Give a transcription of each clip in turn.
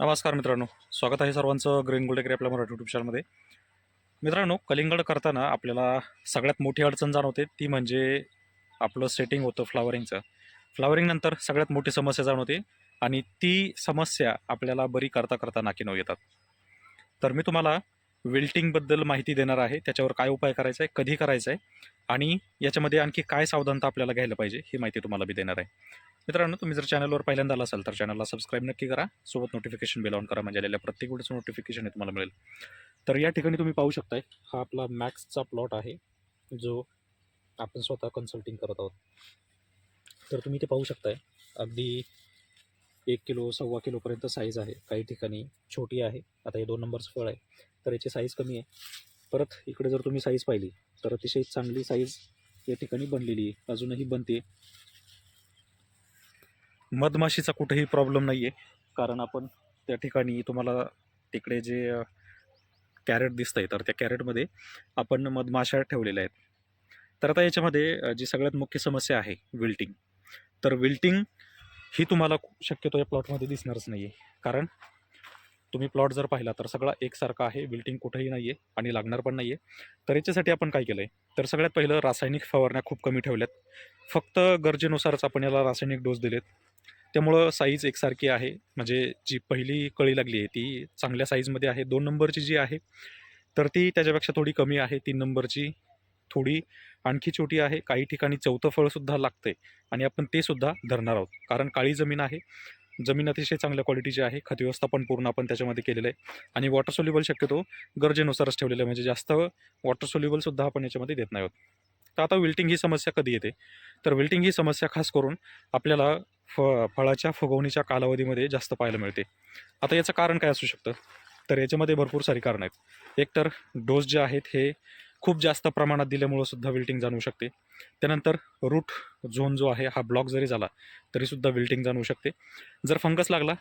नमस्कार मित्रांनो. स्वागत आहे सर्वांचं ग्रीन गोल्डेकरी आपल्या मराठी युट्यूब चॅनलमध्ये मित्रांनो कलिंगड करताना आपल्याला सगळ्यात मोठी अडचण जाणवते ती म्हणजे आपलं सेटिंग होतं फ्लावरिंगचं फ्लावरिंगनंतर सगळ्यात मोठी समस्या जाणवते आणि ती समस्या आपल्याला बरी करता करता नाकीनव येतात. तर मी तुम्हाला विल्टिंगबद्दल माहिती देणार आहे. त्याच्यावर काय उपाय करायचा आहे कधी करायचा आहे आणि याच्यामध्ये आणखी काय सावधानता आपल्याला घ्यायला पाहिजे ही माहिती तुम्हाला मी देणार आहे. मित्रांनो तुम्ही जर चॅनलवर पहिल्यांदा आला असाल तर चॅनलला सबस्क्राईब नक्की करा. सोबत नोटिफिकेशन बेल ऑन करा म्हणजे आलेल्या प्रत्येक वेळेचं नोटिफिकेशन हे तुम्हाला मिळेल. तर या ठिकाणी तुम्ही पाहू शकताय हा आपला मॅक्सचा प्लॉट आहे जो आपण स्वतः कन्सल्टिंग करत आहोत. तर तुम्ही ते पाहू शकताय अगदी एक किलो सव्वा किलोपर्यंत साईज आहे. काही ठिकाणी छोटी आहे आता हे दोन नंबरचं फळ आहे. तर याची साईज कमी आहे. परत इकडे जर तुम्ही साईज पाहिली तर अतिशय चांगली साईज या ठिकाणी बनलेली आहे. अजूनही बनते. मधमाशीचा कुठेही प्रॉब्लेम नाही आहे कारण आपण त्या ठिकाणी तुम्हाला तिकडे जे कॅरेट दिसतं आहे तर त्या कॅरेटमध्ये आपण मधमाशा ठेवलेल्या आहेत. तर आता याच्यामध्ये जी सगळ्यात मुख्य समस्या आहे विल्टिंग तर विल्टिंग ही तुम्हाला शक्यतो या प्लॉटमध्ये दिसणारच नाही आहे कारण तुम्ही प्लॉट जर पाहिला तर सगळा एकसारखा आहे विल्टिंग कुठेही नाही आहे आणि लागणार पण नाही आहे तर याच्यासाठी आपण काय केलं आहे तर सगळ्यात पहिलं रासायनिक फवारण्या खूप कमी ठेवल्यात. फक्त गरजेनुसारच आपण याला रासायनिक डोस दिलेत. त्यामुळं साईज एकसारखी आहे. म्हणजे जी पहिली कळी लागली आहे ती चांगल्या साईजमध्ये आहे. दोन नंबरची जी आहे तर ती त्याच्यापेक्षा थोडी कमी आहे. तीन नंबरची थोडी आणखी छोटी आहे. काही ठिकाणी चौथं फळसुद्धा लागतंय आणि आपण ते सुद्धा धरणार आहोत. कारण काळी जमीन आहे. जमीन अतिशय चांगल्या क्वालिटीची आहे. खत व्यवस्थापन पूर्ण आपण त्याच्यामध्ये केलेलं आहे. आणि वॉटर सोल्युबल शक्यतो गरजेनुसारच ठेवलेलं आहे. म्हणजे जास्त वॉटर सोल्युबलसुद्धा आपण याच्यामध्ये देत नाही आहोत. तर आता विल्टिंग ही समस्या कधी येते? तर विल्टिंग ही समस्या खास करून आपल्याला फ फळाच्या फुगवणीच्या कालावधीमध्ये जास्त पाहायला मिळते. आता याचं कारण काय असू शकतं? तर याच्यामध्ये भरपूर सारी कारणं आहेत. एकतर डोस जे आहेत हे खूप जास्त प्रमाणात दिल्यामुळं सुद्धा विल्टिंग जाणवू शकते. त्यानंतर रूट झोन जो आहे हा ब्लॉक जरी झाला तरीसुद्धा विल्टिंग जाणवू शकते. जर फंगस लागला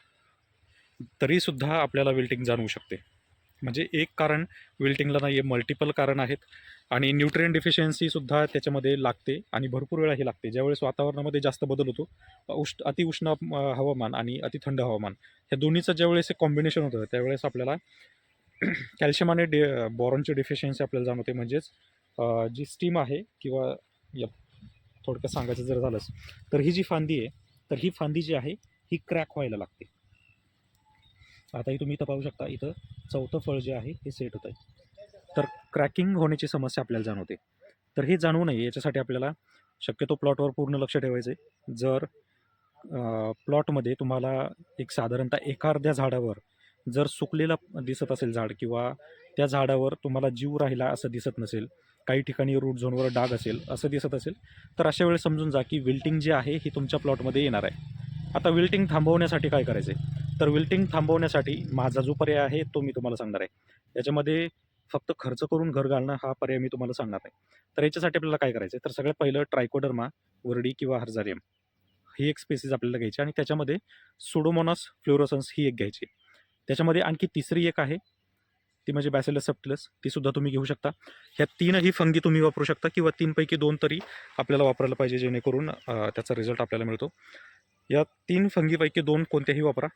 तरीसुद्धा आपल्याला विल्टिंग जाणवू शकते. म्हणजे एक कारण विल्टिंगला नाही आहे मल्टिपल कारण आहेत. आणि न्यूट्रिएंट डिफिशियन्सीसुद्धा त्याच्यामध्ये लागते आणि भरपूर वेळाही लागते. ज्यावेळेस वातावरणामध्ये जास्त बदल होतो उष्ण अतिउष्ण हवामान आणि अतिथंड हवामान ह्या दोन्हीचं ज्यावेळेस एक कॉम्बिनेशन होतं त्यावेळेस आपल्याला कॅल्शियम आणि डे बॉरॉनची डिफिशियन्सी आपल्याला जाणवते. म्हणजेच जी स्टीम आहे किंवा या थोडक्यात सांगायचं जर झालंच तर ही जी फांदी आहे तर ही फांदी जी आहे ही क्रॅक व्हायला लागते. आताही तुम्ही इथं पाहू शकता इथं चौथं फळ जे आहे हे सेट होत आहे तर क्रॅकिंग होण्याची समस्या आपल्याला जाणवते. तर हे जाणवू नये याच्यासाठी आपल्याला शक्यतो प्लॉटवर पूर्ण लक्ष ठेवायचं आहे जर प्लॉटमध्ये तुम्हाला एक साधारणतः एखाद्या झाडावर जर सुकलेला दिसत असेल झाड किंवा त्या झाडावर तुम्हाला जीव राहिला असं दिसत नसेल काही ठिकाणी रूट झोनवर डाग असेल असं दिसत असेल तर अशा वेळेस समजून जा की विल्टिंग जी आहे ही तुमच्या प्लॉटमध्ये येणार आहे. आता विल्टिंग थांबवण्यासाठी काय करायचं आहे तर विल्टिंग थांबवण्यासाठी माझा जो पर्याय आहे तो मी तुम्हाला सांगणार आहे. याच्यामध्ये फक्त खर्च करून घर घालणं हा पर्याय मी तुम्हाला सांगणार आहे तर याच्यासाठी आपल्याला काय करायचं आहे तर सगळ्यात पहिलं ट्रायकोडर्मा वरडी किंवा हर्झारियम ही एक स्पेसिस आपल्याला घ्यायची आणि त्याच्यामध्ये सुडोमोनास फ्लोरोसन्स ही एक घ्यायची. त्याच्यामध्ये आणखी तिसरी एक आहे. ती म्हणजे बॅसेलस सप्टिलस तीसुद्धा तुम्ही घेऊ शकता. ह्या तीनही फंगी तुम्ही वापरू शकता किंवा तीनपैकी दोन तरी आपल्याला वापरायला पाहिजे जेणेकरून त्याचा रिझल्ट आपल्याला मिळतो. या तीन फंगीपैकी दोन कोणत्याही वापरा.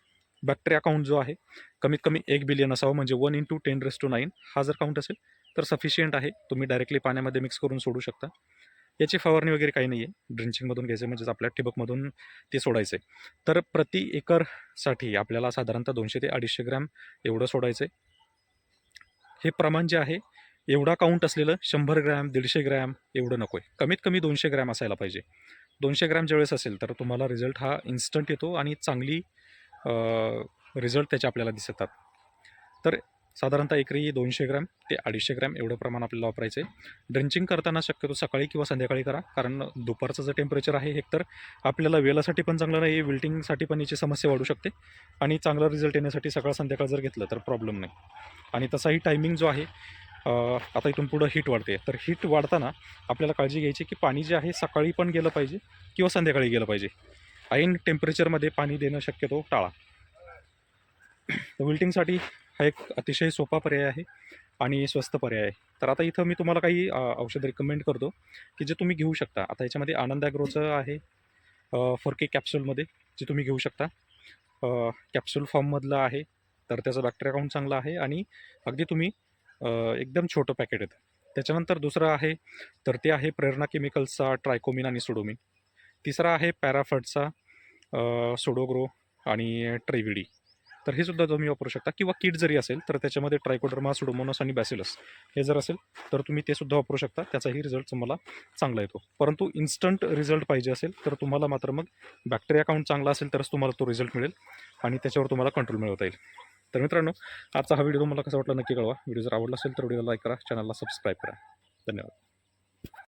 बॅक्टेरिया काउंट जो आहे कमीत कमी एक बिलियन असावं म्हणजे one into ten raise to nine हा जर काउंट असेल तर सफिशियंट आहे. तुम्ही डायरेक्टली पाण्यामध्ये मिक्स करून सोडू शकता. याची फवारणी वगैरे काही नाही आहे ड्रिंचिंगमधून घ्यायचं म्हणजे म्हणजेच आपल्या ठिबकमधून ते सोडायचं आहे तर प्रति एकरसाठी आपल्याला साधारणतः दोनशे ते अडीचशे ग्रॅम एवढं सोडायचं आहे हे प्रमाण जे आहे एवढा काउंट असलेलं शंभर ग्रॅम दीडशे ग्रॅम एवढं नको आहे कमीत कमी दोनशे ग्रॅम असायला पाहिजे. दोनशे ग्रॅम ज्यावेळेस असेल तर तुम्हाला रिझल्ट हा इन्स्टंट येतो आणि चांगली रिझल्ट त्याचे आपल्याला दिसतात. तर साधारणतः एकरी दोनशे ग्रॅम ते अडीचशे ग्रॅम एवढं प्रमाण आपल्याला वापरायचं आहे. ड्रिंचिंग करताना शक्यतो सकाळी किंवा संध्याकाळी करा कारण दुपारचं जे टेम्परेचर आहे एकतर आपल्याला वेलासाठी पण चांगलं नाही विल्टिंगसाठी पण याची समस्या वाढू शकते आणि चांगला रिझल्ट येण्यासाठी सकाळ संध्याकाळ जर घेतलं तर प्रॉब्लेम नाही. आणि तसाही टायमिंग जो आहे आता इथून पुढं हीट वाढते. तर हीट वाढताना आपल्याला काळजी घ्यायची की पाणी जे आहे सकाळी पण गेलं पाहिजे किंवा संध्याकाळी गेलं पाहिजे. ऐन टेम्परेचरमध्ये पाणी देणं शक्यतो टाळा. तर विल्टिंगसाठी हा एक अतिशय सोपा पर्याय आहे आणि स्वस्त पर्याय आहे. तर आता इथं मी तुम्हाला काही औषध रिकमेंड करतो की जे तुम्ही घेऊ शकता. आता याच्यामध्ये आनंद ॲग्रोचं आहे फोर के कॅप्सूलमध्ये जे तुम्ही घेऊ शकता. कॅप्सूल फॉर्ममधलं आहे तर त्याचं बॅक्टेरिया काउंट चांगलं आहे आणि अगदी तुम्ही एकदम छोटं पॅकेट येतं त्याच्यानंतर दुसरं आहे तर ते आहे प्रेरणा केमिकल्सचा ट्रायकोमिन आणि सुडोमिन तिसरा आहे पॅराफटचा सोडोग्रो आणि ट्रेविडी तर हे सुद्धा तुम्ही वापरू शकता. किंवा किट जरी असेल तर त्याच्यामध्ये ट्रायकोडर्मा सुडोमोनस आणि बॅसिलस हे जर असेल तर तुम्ही ते सुद्धा वापरू शकता. त्याचाही रिझल्ट तुम्हाला चांगला येतो. परंतु इन्स्टंट रिझल्ट पाहिजे असेल तर तुम्हाला मात्र मग बॅक्टेरिया काउंट चांगला असेल तरच तुम्हाला तो रिझल्ट मिळेल आणि त्याच्यावर तुम्हाला कंट्रोल मिळवता येईल. तर मित्रांनो आजचा हा व्हिडिओ तुम्हाला कसा वाटला नक्की कळवा. व्हिडिओ जर आवडला असेल तर व्हिडिओला लाईक करा. चॅनलला सबस्क्राईब करा. धन्यवाद.